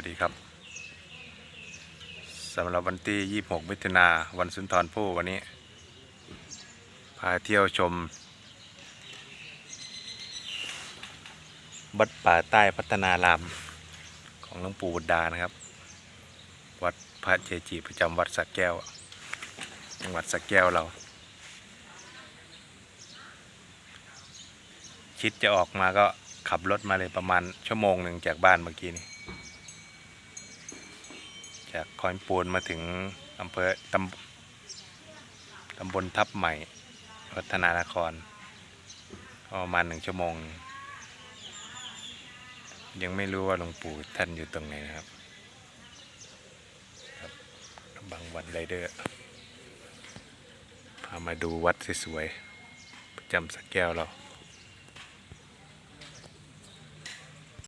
วัสดีครับสำหรับวันที่ 26 มิถุนาวันสุนทรภู่วันนี้ พาเที่ยวชมวัดป่าใต้พัฒนาราม ของหลวงปู่บุตรดานะครับ วัดพระเจจีประจำวัดสักแก้ว จังหวัดสักแก้วเรา คิดจะออกมาก็ขับรถมาเลยประมาณชั่วโมงหนึ่งจากบ้านเมื่อกี้นี้ จากคอยปูนมาถึงอำเภอตำตำบลทับใหม่พัฒนานครประมาณหนึ่งชั่วโมง ยังไม่รู้ว่าหลวงปู่ท่านอยู่ตรงไหนนะครับครับบางวันไรเดอร์พามาดูวัดสวยๆประจำสักแก้วเรา